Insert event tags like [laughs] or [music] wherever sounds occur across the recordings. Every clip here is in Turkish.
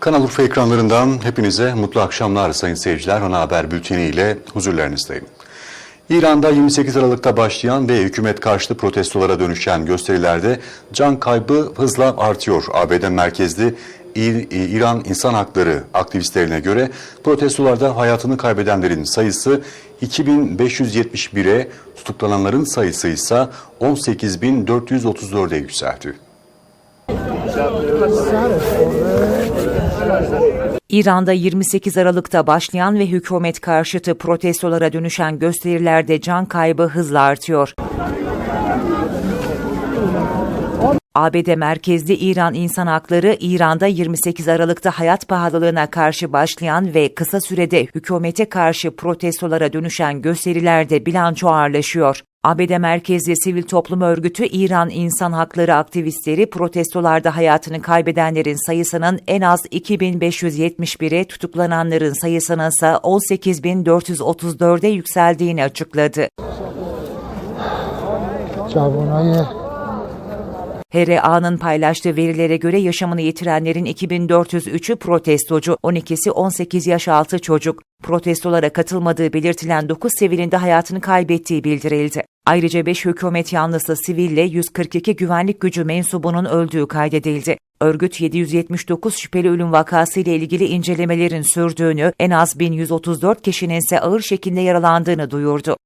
Kanal Urfa ekranlarından hepinize mutlu akşamlar sayın seyirciler. Ana Haber Bülteni ile huzurlarınızdayım. İran'da 28 Aralık'ta başlayan ve hükümet karşıtı protestolara dönüşen gösterilerde can kaybı hızla artıyor. ABD merkezli İran İnsan Hakları aktivistlerine göre protestolarda hayatını kaybedenlerin sayısı 2571'e, tutuklananların sayısı ise 18434'e yükseldi. İran'da 28 Aralık'ta başlayan ve hükümet karşıtı protestolara dönüşen gösterilerde can kaybı hızla artıyor. ABD merkezli İran İnsan Hakları, İran'da 28 Aralık'ta hayat pahalılığına karşı başlayan ve kısa sürede hükümete karşı protestolara dönüşen gösterilerde bilanço ağırlaşıyor. ABD merkezli sivil toplum örgütü İran İnsan Hakları aktivistleri protestolarda hayatını kaybedenlerin sayısının en az 2571'e, tutuklananların sayısının ise 18434'e yükseldiğini açıkladı. HRA'nın paylaştığı verilere göre yaşamını yitirenlerin 2403'ü protestocu, 12'si 18 yaş altı çocuk. Protestolara katılmadığı belirtilen 9 sivilin de hayatını kaybettiği bildirildi. Ayrıca 5 hükümet yanlısı siville 142 güvenlik gücü mensubunun öldüğü kaydedildi. Örgüt 779 şüpheli ölüm vakası ile ilgili incelemelerin sürdüğünü, en az 1134 kişinin ise ağır şekilde yaralandığını duyurdu.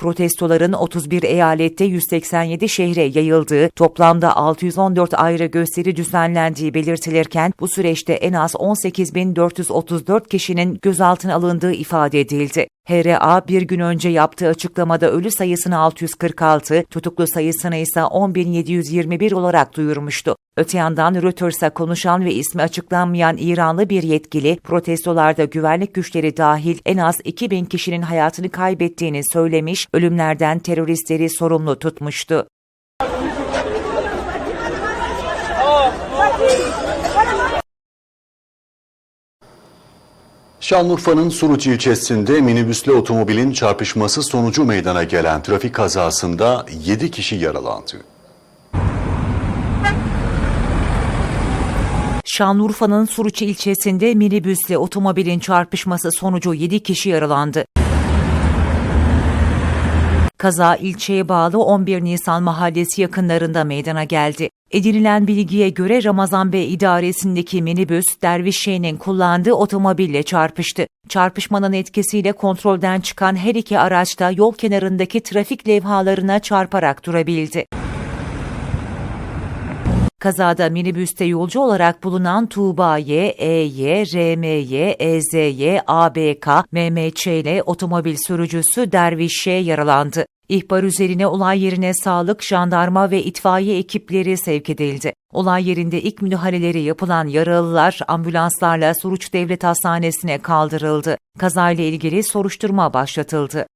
Protestoların 31 eyalette 187 şehre yayıldığı, toplamda 614 ayrı gösteri düzenlendiği belirtilirken bu süreçte en az 18.434 kişinin gözaltına alındığı ifade edildi. HRA bir gün önce yaptığı açıklamada ölü sayısını 646, tutuklu sayısını ise 10.721 olarak duyurmuştu. Öte yandan Reuters'a konuşan ve ismi açıklanmayan İranlı bir yetkili, protestolarda güvenlik güçleri dahil en az 2000 kişinin hayatını kaybettiğini söylemiş, ölümlerden teröristleri sorumlu tutmuştu. Şanlıurfa'nın Suruç ilçesinde minibüsle otomobilin çarpışması sonucu meydana gelen trafik kazasında 7 kişi yaralandı. Şanlıurfa'nın Suruç ilçesinde minibüsle otomobilin çarpışması sonucu 7 kişi yaralandı. Kaza ilçeye bağlı 11 Nisan mahallesi yakınlarında meydana geldi. Edinilen bilgiye göre Ramazan Bey idaresindeki minibüs Dervişşehir'in kullandığı otomobille çarpıştı. Çarpışmanın etkisiyle kontrolden çıkan her iki araç da yol kenarındaki trafik levhalarına çarparak durabildi. Kazada minibüste yolcu olarak bulunan Tuğba Y, EY, RMY, EZY, ABK, MMÇ ile otomobil sürücüsü Derviş Ş yaralandı. İhbar üzerine olay yerine sağlık, jandarma ve itfaiye ekipleri sevk edildi. Olay yerinde ilk müdahaleleri yapılan yaralılar ambulanslarla Suruç Devlet Hastanesi'ne kaldırıldı. Kazayla ilgili soruşturma başlatıldı.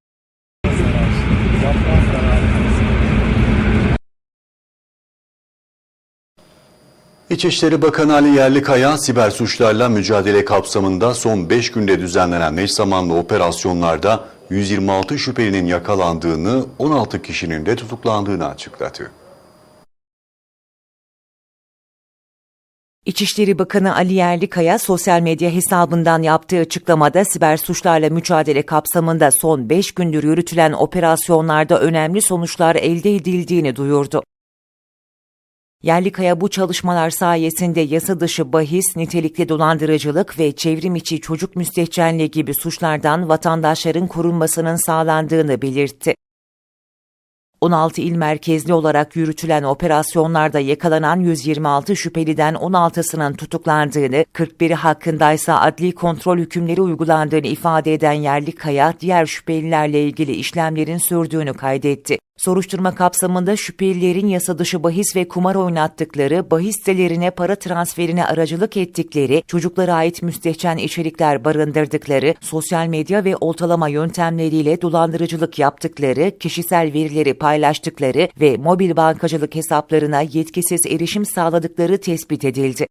İçişleri Bakanı Ali Yerlikaya, siber suçlarla mücadele kapsamında son 5 günde düzenlenen eş zamanlı operasyonlarda 126 şüphelinin yakalandığını, 16 kişinin de tutuklandığını açıkladı. İçişleri Bakanı Ali Yerlikaya sosyal medya hesabından yaptığı açıklamada siber suçlarla mücadele kapsamında son 5 gündür yürütülen operasyonlarda önemli sonuçlar elde edildiğini duyurdu. Yerlikaya bu çalışmalar sayesinde yasa dışı bahis, nitelikli dolandırıcılık ve çevrim içi çocuk müstehcenliği gibi suçlardan vatandaşların korunmasının sağlandığını belirtti. 16 il merkezli olarak yürütülen operasyonlarda yakalanan 126 şüpheliden 16'sının tutuklandığını, 41'i hakkındaysa adli kontrol hükümleri uygulandığını ifade eden Yerlikaya, diğer şüphelilerle ilgili işlemlerin sürdüğünü kaydetti. Soruşturma kapsamında şüphelilerin yasa dışı bahis ve kumar oynattıkları, bahis sitelerine para transferine aracılık ettikleri, çocuklara ait müstehcen içerikler barındırdıkları, sosyal medya ve oltalama yöntemleriyle dolandırıcılık yaptıkları, kişisel verileri paylaştıkları ve mobil bankacılık hesaplarına yetkisiz erişim sağladıkları tespit edildi.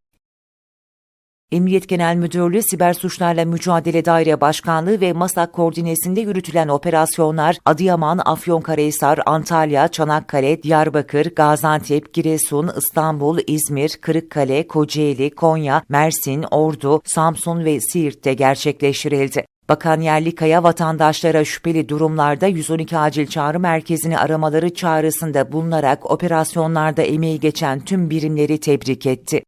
Emniyet Genel Müdürlüğü Siber Suçlarla Mücadele Daire Başkanlığı ve MASAK koordinesinde yürütülen operasyonlar Adıyaman, Afyonkarahisar, Antalya, Çanakkale, Diyarbakır, Gaziantep, Giresun, İstanbul, İzmir, Kırıkkale, Kocaeli, Konya, Mersin, Ordu, Samsun ve Siirt'te gerçekleştirildi. Bakan Yerlikaya vatandaşlara şüpheli durumlarda 112 acil çağrı merkezini aramaları çağrısında bulunarak operasyonlarda emeği geçen tüm birimleri tebrik etti.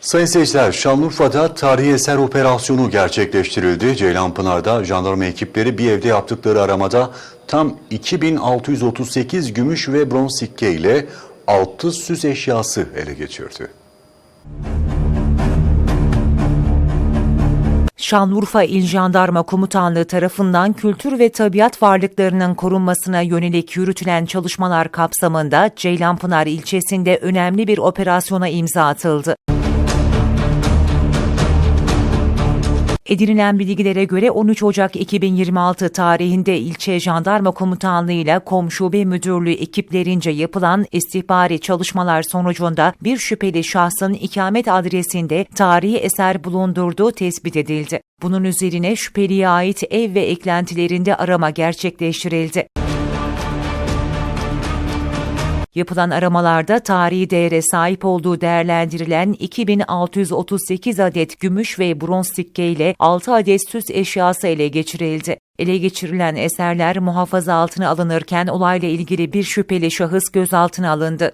Sayın seyirciler, Şanlıurfa'da tarihi eser operasyonu gerçekleştirildi. Ceylanpınar'da jandarma ekipleri bir evde yaptıkları aramada tam 2638 gümüş ve bronz sikke ile 6 süs eşyası ele geçirdi. Şanlıurfa İl Jandarma Komutanlığı tarafından kültür ve tabiat varlıklarının korunmasına yönelik yürütülen çalışmalar kapsamında Ceylanpınar ilçesinde önemli bir operasyona imza atıldı. Edinilen bilgilere göre 13 Ocak 2026 tarihinde ilçe jandarma komutanlığı ile komşube müdürlüğü ekiplerince yapılan istihbari çalışmalar sonucunda bir şüpheli şahsın ikamet adresinde tarihi eser bulundurduğu tespit edildi. Bunun üzerine şüpheliye ait ev ve eklentilerinde arama gerçekleştirildi. Yapılan aramalarda tarihi değere sahip olduğu değerlendirilen 2638 adet gümüş ve bronz sikke ile 6 adet süs eşyası ele geçirildi. Ele geçirilen eserler muhafaza altına alınırken olayla ilgili bir şüpheli şahıs gözaltına alındı.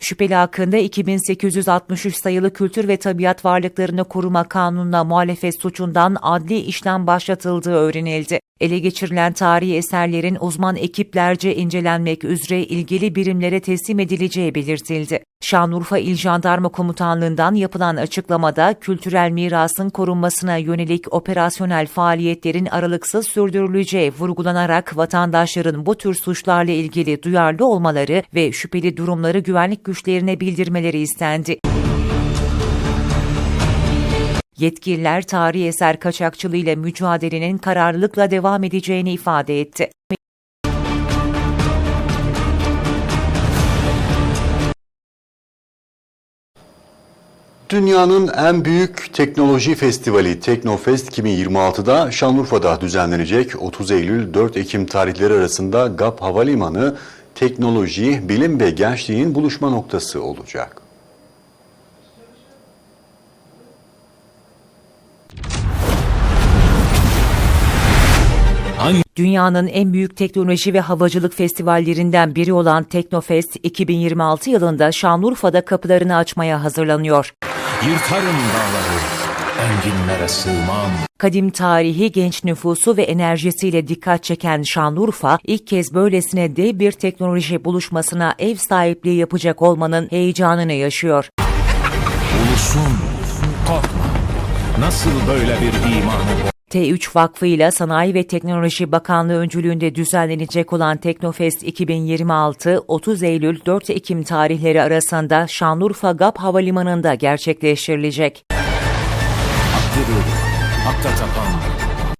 Şüpheli hakkında 2863 sayılı Kültür ve Tabiat Varlıklarını Koruma Kanunu'na muhalefet suçundan adli işlem başlatıldığı öğrenildi. Ele geçirilen tarihi eserlerin uzman ekiplerce incelenmek üzere ilgili birimlere teslim edileceği belirtildi. Şanlıurfa İl Jandarma Komutanlığı'ndan yapılan açıklamada kültürel mirasın korunmasına yönelik operasyonel faaliyetlerin aralıksız sürdürüleceği vurgulanarak vatandaşların bu tür suçlarla ilgili duyarlı olmaları ve şüpheli durumları güvenlik güçlerine bildirmeleri istendi. Yetkililer tarihi eser kaçakçılığıyla mücadelenin kararlılıkla devam edeceğini ifade etti. Dünyanın en büyük teknoloji festivali Teknofest 2026'da Şanlıurfa'da düzenlenecek 30 Eylül 4 Ekim tarihleri arasında GAP Havalimanı teknoloji, bilim ve gençliğin buluşma noktası olacak. Dünyanın en büyük teknoloji ve havacılık festivallerinden biri olan Teknofest 2026 yılında Şanlıurfa'da kapılarını açmaya hazırlanıyor. Yırtarım dağları, enginlere sığmam. Kadim tarihi, genç nüfusu ve enerjisiyle dikkat çeken Şanlıurfa, ilk kez böylesine dev bir teknoloji buluşmasına ev sahipliği yapacak olmanın heyecanını yaşıyor. Ulusun, korkma. Nasıl böyle bir imanı T3 Vakfı ile Sanayi ve Teknoloji Bakanlığı öncülüğünde düzenlenecek olan Teknofest 2026 30 Eylül 4 Ekim tarihleri arasında Şanlıurfa GAP Havalimanı'nda gerçekleştirilecek.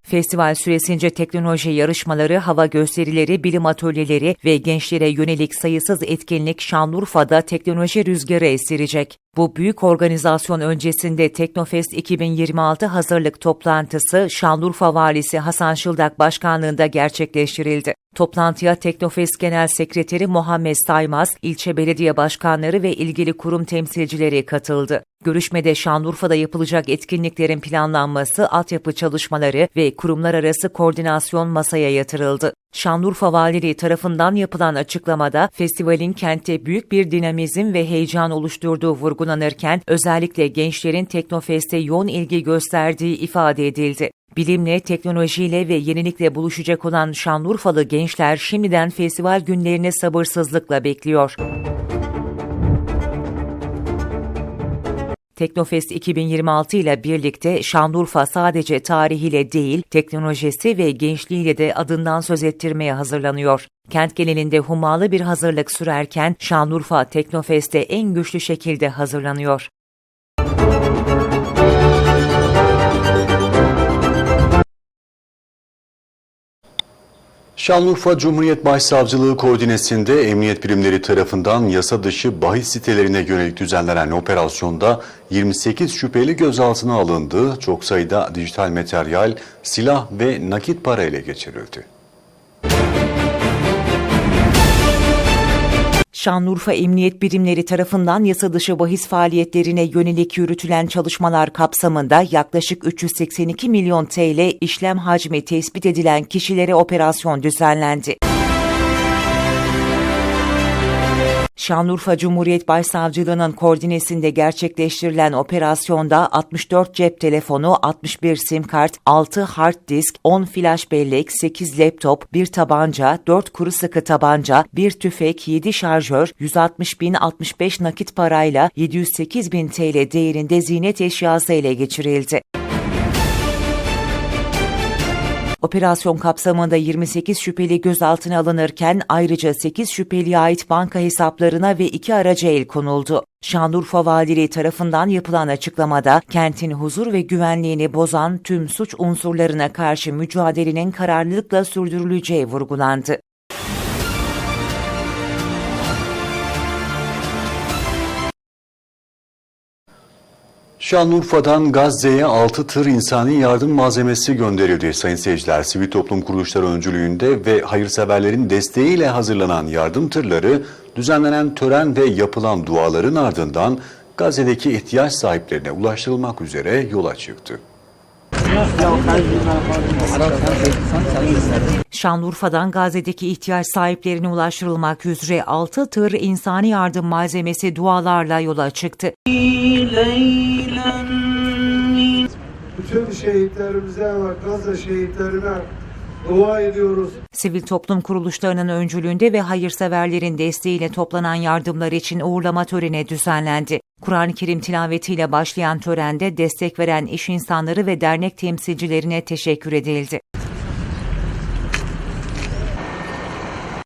Festival süresince teknoloji yarışmaları, hava gösterileri, bilim atölyeleri ve gençlere yönelik sayısız etkinlik Şanlıurfa'da teknoloji rüzgarı estirecek. Bu büyük organizasyon öncesinde Teknofest 2026 hazırlık toplantısı Şanlıurfa Valisi Hasan Şıldak başkanlığında gerçekleştirildi. Toplantıya Teknofest Genel Sekreteri Muhammed Saymaz, ilçe belediye başkanları ve ilgili kurum temsilcileri katıldı. Görüşmede Şanlıurfa'da yapılacak etkinliklerin planlanması, altyapı çalışmaları ve kurumlar arası koordinasyon masaya yatırıldı. Şanlıurfa Valiliği tarafından yapılan açıklamada festivalin kentte büyük bir dinamizm ve heyecan oluşturduğu vurgulanırken özellikle gençlerin Teknofest'e yoğun ilgi gösterdiği ifade edildi. Bilimle, teknolojiyle ve yenilikle buluşacak olan Şanlıurfalı gençler şimdiden festival günlerini sabırsızlıkla bekliyor. Teknofest 2026 ile birlikte Şanlıurfa sadece tarihiyle değil, teknolojisi ve gençliğiyle de adından söz ettirmeye hazırlanıyor. Kent genelinde hummalı bir hazırlık sürerken Şanlıurfa Teknofest'e en güçlü şekilde hazırlanıyor. Şanlıurfa Cumhuriyet Başsavcılığı koordinesinde emniyet birimleri tarafından yasa dışı bahis sitelerine yönelik düzenlenen operasyonda 28 şüpheli gözaltına alındı. Çok sayıda dijital materyal, silah ve nakit para ele geçirildi. Şanlıurfa Emniyet Birimleri tarafından yasa dışı bahis faaliyetlerine yönelik yürütülen çalışmalar kapsamında yaklaşık 382 milyon TL işlem hacmi tespit edilen kişilere operasyon düzenlendi. Şanlıurfa Cumhuriyet Başsavcılığı'nın koordinesinde gerçekleştirilen operasyonda 64 cep telefonu, 61 sim kart, 6 hard disk, 10 flash bellek, 8 laptop, 1 tabanca, 4 kuru sıkı tabanca, 1 tüfek, 7 şarjör, 160 bin 65 nakit parayla 708 bin TL değerinde ziynet eşyası ele geçirildi. Operasyon kapsamında 28 şüpheli gözaltına alınırken ayrıca 8 şüpheliye ait banka hesaplarına ve 2 araca el konuldu. Şanlıurfa Valiliği tarafından yapılan açıklamada kentin huzur ve güvenliğini bozan tüm suç unsurlarına karşı mücadelenin kararlılıkla sürdürüleceği vurgulandı. Şanlıurfa'dan Gazze'ye 6 tır insani yardım malzemesi gönderildi. Sayın seyirciler, sivil toplum kuruluşları öncülüğünde ve hayırseverlerin desteğiyle hazırlanan yardım tırları düzenlenen tören ve yapılan duaların ardından Gazze'deki ihtiyaç sahiplerine ulaştırılmak üzere yola çıktı. Şanlıurfa'dan Gazze'deki ihtiyaç sahiplerine ulaştırılmak üzere 6 tır insani yardım malzemesi dualarla yola çıktı. Bütün şehitlerimize ve Gazze şehitlerine dua ediyoruz. Sivil toplum kuruluşlarının öncülüğünde ve hayırseverlerin desteğiyle toplanan yardımlar için uğurlama töreni düzenlendi. Kur'an-ı Kerim tilavetiyle başlayan törende destek veren iş insanları ve dernek temsilcilerine teşekkür edildi.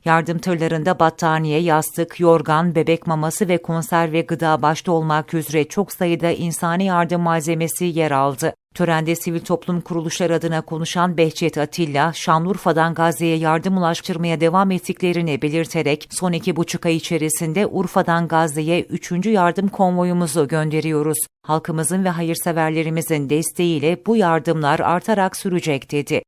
Yardım tırlarında battaniye, yastık, yorgan, bebek maması ve konserve gıda başta olmak üzere çok sayıda insani yardım malzemesi yer aldı. Törende sivil toplum kuruluşları adına konuşan Behçet Atilla, Şanlıurfa'dan Gazze'ye yardım ulaştırmaya devam ettiklerini belirterek son iki buçuk ay içerisinde Urfa'dan Gazze'ye üçüncü yardım konvoyumuzu gönderiyoruz. Halkımızın ve hayırseverlerimizin desteğiyle bu yardımlar artarak sürecek dedi.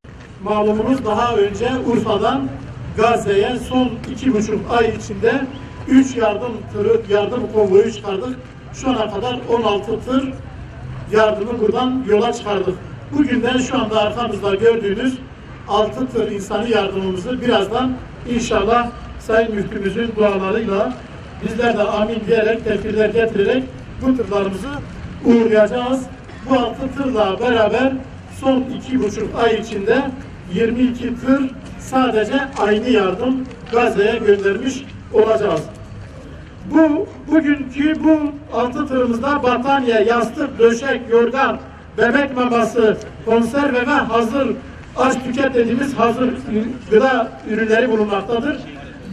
Malumunuz daha önce Urfa'dan Gazze'ye son iki buçuk ay içinde 3 yardım tırı, yardım konvoyu çıkardık. Şu ana kadar 16 tır yardımı buradan yola çıkardık. Bugünden şu anda arkamızda gördüğünüz 6 tır insani yardımımızı birazdan inşallah Sayın Müftümüzün dualarıyla bizler de amin diyerek tefsirler getirerek bu tırlarımızı uğurlayacağız. Bu 6 tırla beraber son iki buçuk ay içinde 22 tır sadece aynı yardım Gazze'ye göndermiş olacağız. Bu bugünkü bu altı tırımızda battaniye, yastık, döşek, yorgan, bebek maması, konserve ve hazır aç tüket dediğimiz hazır gıda ürünleri bulunmaktadır.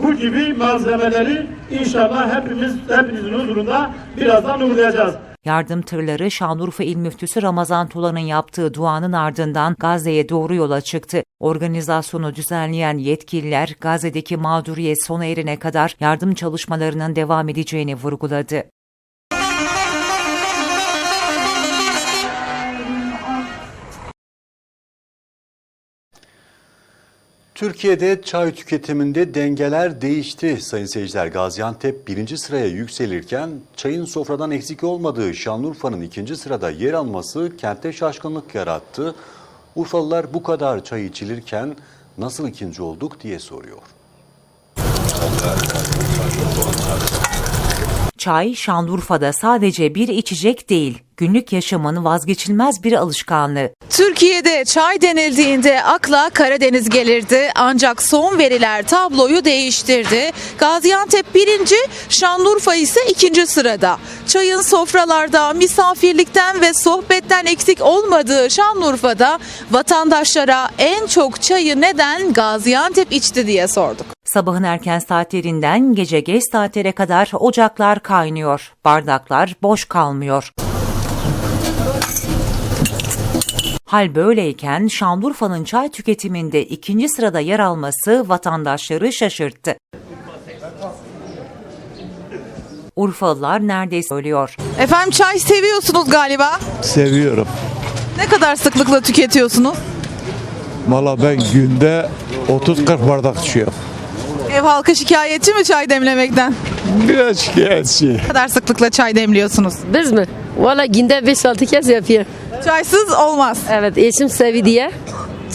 Bu gibi malzemeleri inşallah hepimiz hepinizin huzurunda birazdan uğurlayacağız. Yardım tırları Şanlıurfa İl Müftüsü Ramazan Tulan'ın yaptığı duanın ardından Gazze'ye doğru yola çıktı. Organizasyonu düzenleyen yetkililer Gazze'deki mağduriyet sona erene kadar yardım çalışmalarının devam edeceğini vurguladı. Türkiye'de çay tüketiminde dengeler değişti. Sayın seyirciler Gaziantep birinci sıraya yükselirken çayın sofradan eksik olmadığı Şanlıurfa'nın ikinci sırada yer alması kentte şaşkınlık yarattı. Urfalılar bu kadar çay içilirken nasıl ikinci olduk diye soruyor. Çay, Şanlıurfa'da sadece bir içecek değil, günlük yaşamın vazgeçilmez bir alışkanlığı. Türkiye'de çay denildiğinde akla Karadeniz gelirdi ancak son veriler tabloyu değiştirdi. Gaziantep birinci, Şanlıurfa ise ikinci sırada. Çayın sofralarda misafirlikten ve sohbetten eksik olmadığı Şanlıurfa'da vatandaşlara en çok çayı neden Gaziantep içti diye sorduk. Sabahın erken saatlerinden gece geç saatlere kadar ocaklar kaynıyor, bardaklar boş kalmıyor. Hal böyleyken Şanlıurfa'nın çay tüketiminde ikinci sırada yer alması vatandaşları şaşırttı. Urfalılar neredeyse ölüyor. Efendim çay seviyorsunuz galiba. Seviyorum. Ne kadar sıklıkla tüketiyorsunuz? Valla ben günde 30-40 bardak içiyorum. Ev halkı şikayetçi mi çay demlemekten? Biraz şikayetçi. Ne kadar sıklıkla çay demliyorsunuz? Biz mi? Valla günde 5-6 kez yapıyor. Çaysız olmaz. Evet eşim sevi diye.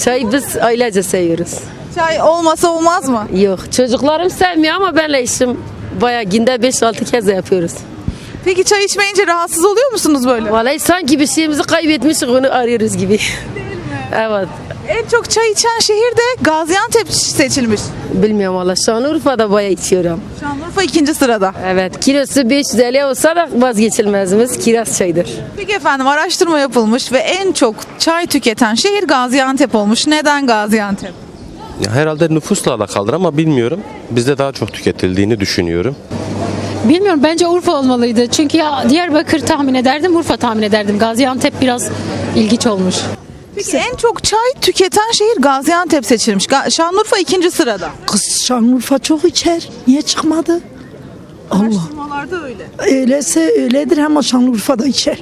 Çayı biz ailece seviyoruz. Çay olmasa olmaz mı? Yok çocuklarım sevmiyor ama benle eşim baya günde 5-6 kez yapıyoruz. Peki çay içmeyince rahatsız oluyor musunuz böyle? Vallahi sanki bir şeyimizi kaybetmişiz onu arıyoruz gibi. evet. En çok çay içen şehir de Gaziantep seçilmiş. Bilmiyorum valla Şanlıurfa'da baya içiyorum. Şanlıurfa ikinci sırada. Evet kilosu 500 TL olsa da vazgeçilmezimiz kiraz çaydır. Peki efendim araştırma yapılmış ve en çok çay tüketen şehir Gaziantep olmuş. Neden Gaziantep? Ya Herhalde nüfusla alakalıdır ama bilmiyorum. Bizde daha çok tüketildiğini düşünüyorum. Bilmiyorum bence Urfa olmalıydı. Çünkü ya Diyarbakır tahmin ederdim, Urfa tahmin ederdim. Gaziantep biraz ilginç olmuş. Peki en çok çay tüketen şehir Gaziantep seçilmiş. Ga- Şanlıurfa ikinci sırada. Kız Şanlıurfa çok içer. Niye çıkmadı? Allah. Araştırmalarda öyle. Öyleyse öyledir ama Şanlıurfa da içer.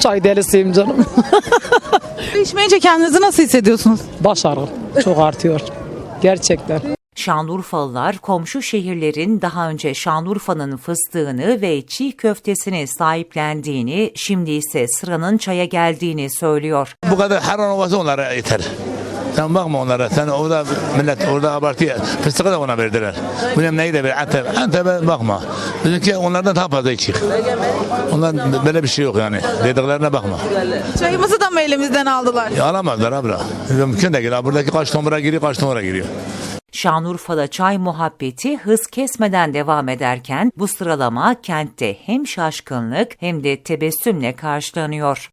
Çay delisiyim canım. [laughs] Çay içmeyince kendinizi nasıl hissediyorsunuz? Baş ağrım çok artıyor. Gerçekten. Şanlıurfalılar komşu şehirlerin daha önce Şanlıurfa'nın fıstığını ve çiğ köftesini sahiplendiğini, şimdi ise sıranın çaya geldiğini söylüyor. Bu kadar her an olması onlara yeter. Sen bakma onlara. Sen orada millet orada abartıyor. Fıstığı da ona verdiler. Bilmem neyi de ver. Antep. Antep'e bakma. Bizimki onlardan daha fazla içiyor. Onlar böyle bir şey yok yani. Dediklerine bakma. Çayımızı da mı elimizden aldılar? Ya alamazlar abla. Mümkün değil. Buradaki kaç tomura giriyor, kaç tomura giriyor. Şanlıurfa'da çay muhabbeti hız kesmeden devam ederken bu sıralama kentte hem şaşkınlık hem de tebessümle karşılanıyor.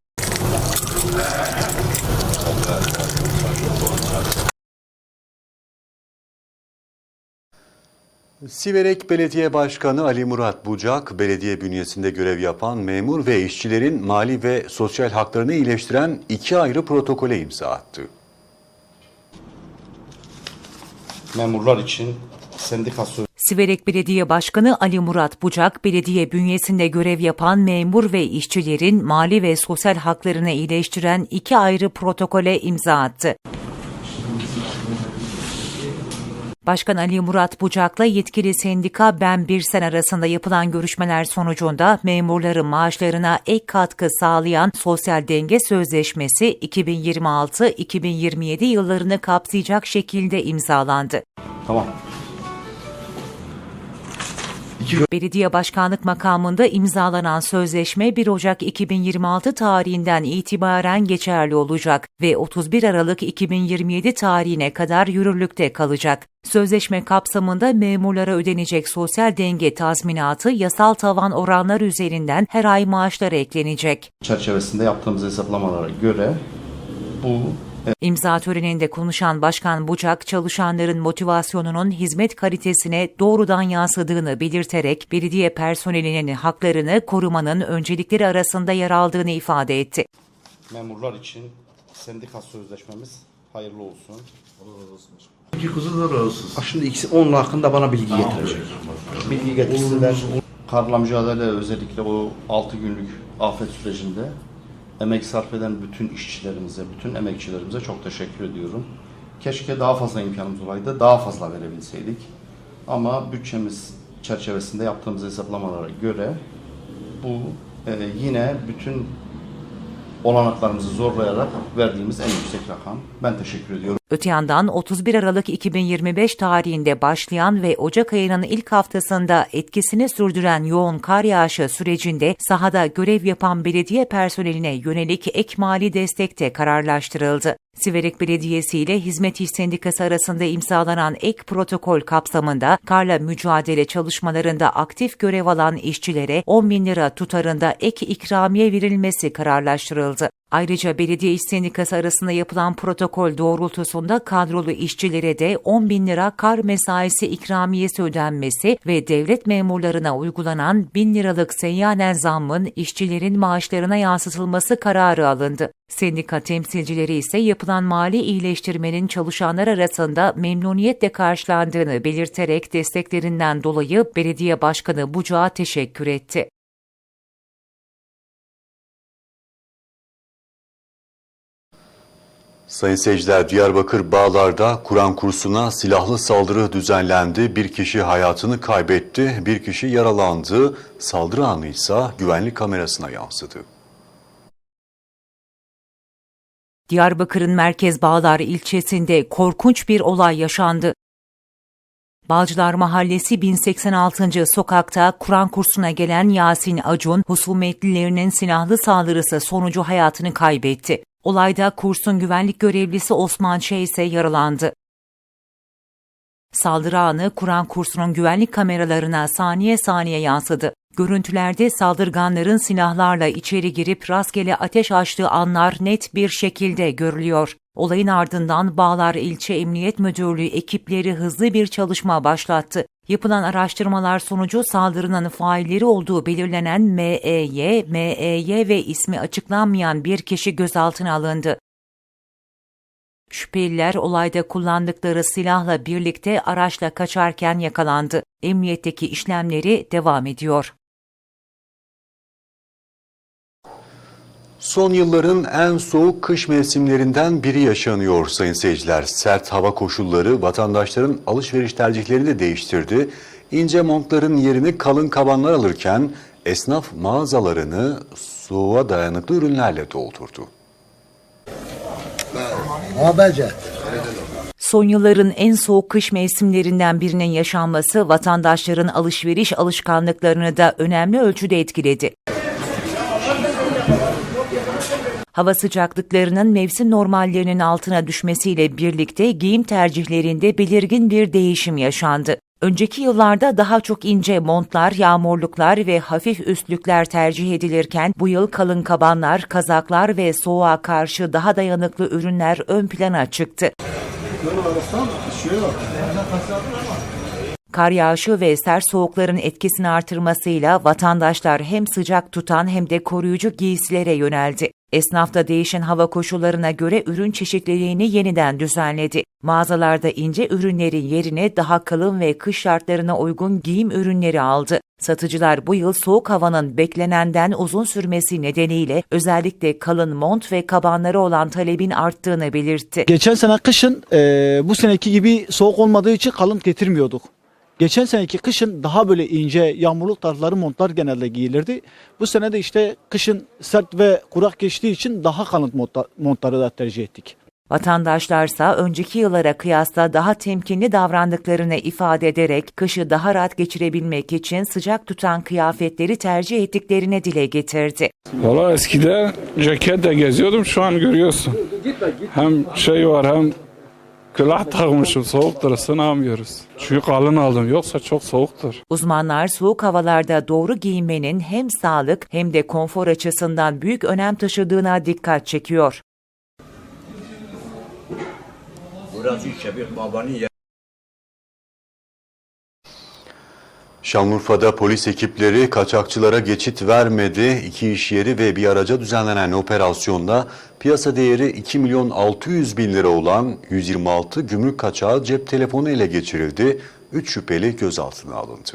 Siverek Belediye Başkanı Ali Murat Bucak, belediye bünyesinde görev yapan memur ve işçilerin mali ve sosyal haklarını iyileştiren iki ayrı protokole imza attı. Memurlar için sendika Siverek Belediye Başkanı Ali Murat Bucak, belediye bünyesinde görev yapan memur ve işçilerin mali ve sosyal haklarını iyileştiren iki ayrı protokole imza attı. Başkan Ali Murat Bucak'la yetkili sendika Ben Birsen arasında yapılan görüşmeler sonucunda memurların maaşlarına ek katkı sağlayan Sosyal Denge Sözleşmesi 2026-2027 yıllarını kapsayacak şekilde imzalandı. Tamam. Belediye başkanlık makamında imzalanan sözleşme 1 Ocak 2026 tarihinden itibaren geçerli olacak ve 31 Aralık 2027 tarihine kadar yürürlükte kalacak. Sözleşme kapsamında memurlara ödenecek sosyal denge tazminatı yasal tavan oranlar üzerinden her ay maaşlara eklenecek. Çerçevesinde yaptığımız hesaplamalara göre bu İmza töreninde konuşan Başkan Bucak, çalışanların motivasyonunun hizmet kalitesine doğrudan yansıdığını belirterek belediye personelinin haklarını korumanın öncelikleri arasında yer aldığını ifade etti. memurlar için sendika sözleşmemiz hayırlı olsun. Şimdi ikisi onun hakkında bana bilgi getirecek. Bilgi getirsinler. Karla mücadele özellikle o 6 günlük afet sürecinde emek sarf eden bütün işçilerimize, bütün emekçilerimize çok teşekkür ediyorum. Keşke daha fazla imkanımız olaydı, daha fazla verebilseydik. Ama bütçemiz çerçevesinde yaptığımız hesaplamalara göre bu e, yine bütün olanaklarımızı zorlayarak verdiğimiz en yüksek rakam. Ben teşekkür ediyorum. Öte yandan 31 Aralık 2025 tarihinde başlayan ve Ocak ayının ilk haftasında etkisini sürdüren yoğun kar yağışı sürecinde sahada görev yapan belediye personeline yönelik ek mali destek de kararlaştırıldı. Siverek Belediyesi ile Hizmet İş Sendikası arasında imzalanan ek protokol kapsamında karla mücadele çalışmalarında aktif görev alan işçilere 10 bin lira tutarında ek ikramiye verilmesi kararlaştırıldı. Ayrıca belediye iş sendikası arasında yapılan protokol doğrultusunda kadrolu işçilere de 10 bin lira kar mesaisi ikramiyesi ödenmesi ve devlet memurlarına uygulanan 1000 liralık seyyanen zammın işçilerin maaşlarına yansıtılması kararı alındı. Sendika temsilcileri ise yapılan mali iyileştirmenin çalışanlar arasında memnuniyetle karşılandığını belirterek desteklerinden dolayı belediye başkanı Bucak'a teşekkür etti. Sayın seyirciler Diyarbakır Bağlar'da Kur'an kursuna silahlı saldırı düzenlendi. Bir kişi hayatını kaybetti, bir kişi yaralandı. Saldırı anı ise güvenlik kamerasına yansıdı. Diyarbakır'ın Merkez Bağlar ilçesinde korkunç bir olay yaşandı. Balcılar Mahallesi 1086. sokakta Kur'an kursuna gelen Yasin Acun, husumetlilerinin silahlı saldırısı sonucu hayatını kaybetti. Olayda kursun güvenlik görevlisi Osman Şey ise yaralandı. Saldırı anı Kur'an kursunun güvenlik kameralarına saniye saniye yansıdı. Görüntülerde saldırganların silahlarla içeri girip rastgele ateş açtığı anlar net bir şekilde görülüyor. Olayın ardından Bağlar İlçe Emniyet Müdürlüğü ekipleri hızlı bir çalışma başlattı. Yapılan araştırmalar sonucu saldırının failleri olduğu belirlenen MEY, MEY ve ismi açıklanmayan bir kişi gözaltına alındı. Şüpheliler olayda kullandıkları silahla birlikte araçla kaçarken yakalandı. Emniyetteki işlemleri devam ediyor. Son yılların en soğuk kış mevsimlerinden biri yaşanıyor sayın seyirciler. Sert hava koşulları vatandaşların alışveriş tercihlerini de değiştirdi. İnce montların yerini kalın kabanlar alırken esnaf mağazalarını soğuğa dayanıklı ürünlerle doldurdu. Son yılların en soğuk kış mevsimlerinden birinin yaşanması vatandaşların alışveriş alışkanlıklarını da önemli ölçüde etkiledi. Hava sıcaklıklarının mevsim normallerinin altına düşmesiyle birlikte giyim tercihlerinde belirgin bir değişim yaşandı. Önceki yıllarda daha çok ince montlar, yağmurluklar ve hafif üstlükler tercih edilirken bu yıl kalın kabanlar, kazaklar ve soğuğa karşı daha dayanıklı ürünler ön plana çıktı. Kar yağışı ve sert soğukların etkisini artırmasıyla vatandaşlar hem sıcak tutan hem de koruyucu giysilere yöneldi. Esnafta değişen hava koşullarına göre ürün çeşitliliğini yeniden düzenledi. Mağazalarda ince ürünlerin yerine daha kalın ve kış şartlarına uygun giyim ürünleri aldı. Satıcılar bu yıl soğuk havanın beklenenden uzun sürmesi nedeniyle özellikle kalın mont ve kabanları olan talebin arttığını belirtti. Geçen sene kışın e, bu seneki gibi soğuk olmadığı için kalın getirmiyorduk. Geçen seneki kışın daha böyle ince yağmurluk tarzları montlar genelde giyilirdi. Bu sene de işte kışın sert ve kurak geçtiği için daha kalın montlar, montları da tercih ettik. Vatandaşlarsa önceki yıllara kıyasla daha temkinli davrandıklarını ifade ederek kışı daha rahat geçirebilmek için sıcak tutan kıyafetleri tercih ettiklerini dile getirdi. Valla eskide ceketle geziyordum şu an görüyorsun. Hem şey var hem külah takmışım soğuktur ısınamıyoruz. Çünkü kalın aldım yoksa çok soğuktur. Uzmanlar soğuk havalarda doğru giyinmenin hem sağlık hem de konfor açısından büyük önem taşıdığına dikkat çekiyor. Şanlıurfa'da polis ekipleri kaçakçılara geçit vermedi. İki iş yeri ve bir araca düzenlenen operasyonda piyasa değeri 2 milyon 600 bin lira olan 126 gümrük kaçağı cep telefonu ele geçirildi. 3 şüpheli gözaltına alındı.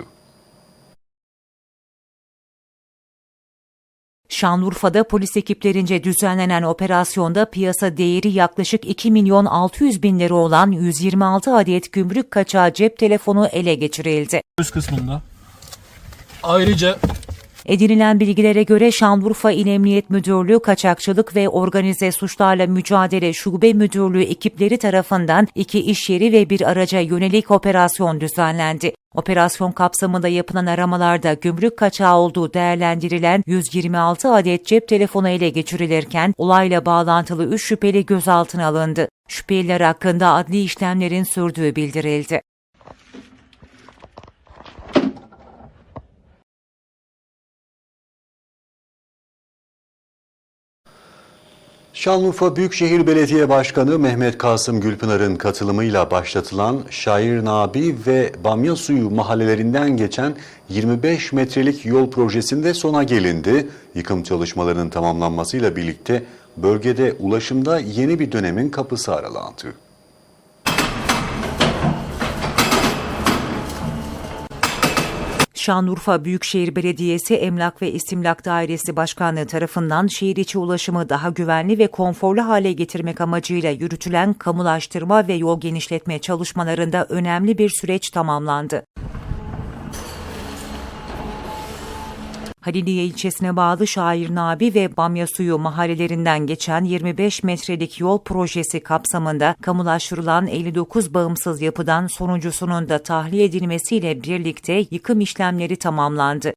Şanlıurfa'da polis ekiplerince düzenlenen operasyonda piyasa değeri yaklaşık 2 milyon 600 bin lira olan 126 adet gümrük kaçağı cep telefonu ele geçirildi. Üst kısmında. Ayrıca Edinilen bilgilere göre Şanlıurfa İl Emniyet Müdürlüğü Kaçakçılık ve Organize Suçlarla Mücadele Şube Müdürlüğü ekipleri tarafından iki iş yeri ve bir araca yönelik operasyon düzenlendi. Operasyon kapsamında yapılan aramalarda gümrük kaçağı olduğu değerlendirilen 126 adet cep telefonu ele geçirilirken olayla bağlantılı 3 şüpheli gözaltına alındı. Şüpheliler hakkında adli işlemlerin sürdüğü bildirildi. Şanlıurfa Büyükşehir Belediye Başkanı Mehmet Kasım Gülpınar'ın katılımıyla başlatılan Şair Nabi ve Bamya Suyu mahallelerinden geçen 25 metrelik yol projesinde sona gelindi. Yıkım çalışmalarının tamamlanmasıyla birlikte bölgede ulaşımda yeni bir dönemin kapısı aralandı. Şanlıurfa Büyükşehir Belediyesi Emlak ve İstimlak Dairesi Başkanlığı tarafından şehir içi ulaşımı daha güvenli ve konforlu hale getirmek amacıyla yürütülen kamulaştırma ve yol genişletme çalışmalarında önemli bir süreç tamamlandı. Haliliye ilçesine bağlı Şair Nabi ve Bamya Suyu mahallelerinden geçen 25 metrelik yol projesi kapsamında kamulaştırılan 59 bağımsız yapıdan sonuncusunun da tahliye edilmesiyle birlikte yıkım işlemleri tamamlandı.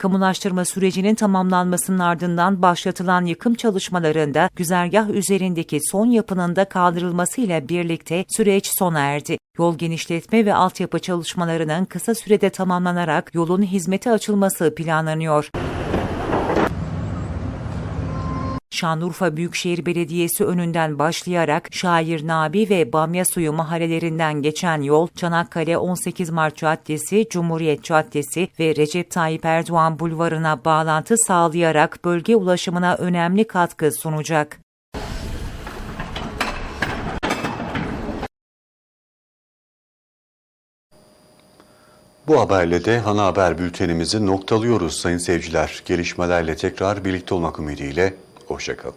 Kamulaştırma sürecinin tamamlanmasının ardından başlatılan yıkım çalışmalarında güzergah üzerindeki son yapının da kaldırılmasıyla birlikte süreç sona erdi. Yol genişletme ve altyapı çalışmalarının kısa sürede tamamlanarak yolun hizmete açılması planlanıyor. Şanlıurfa Büyükşehir Belediyesi önünden başlayarak Şair Nabi ve Bamya Suyu mahallelerinden geçen yol Çanakkale 18 Mart Caddesi, Cumhuriyet Caddesi ve Recep Tayyip Erdoğan Bulvarı'na bağlantı sağlayarak bölge ulaşımına önemli katkı sunacak. Bu haberle de ana haber bültenimizi noktalıyoruz sayın seyirciler. Gelişmelerle tekrar birlikte olmak ümidiyle. Hoşçakalın.